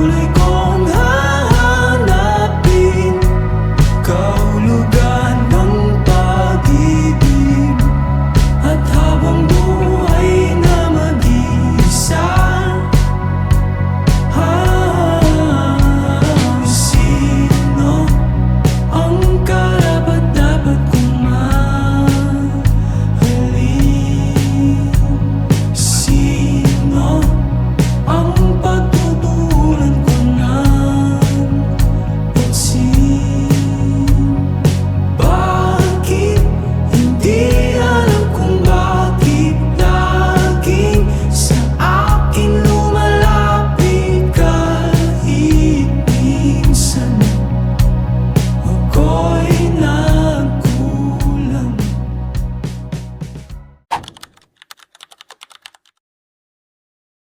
patuloy kong hahanapin Ikaw lugar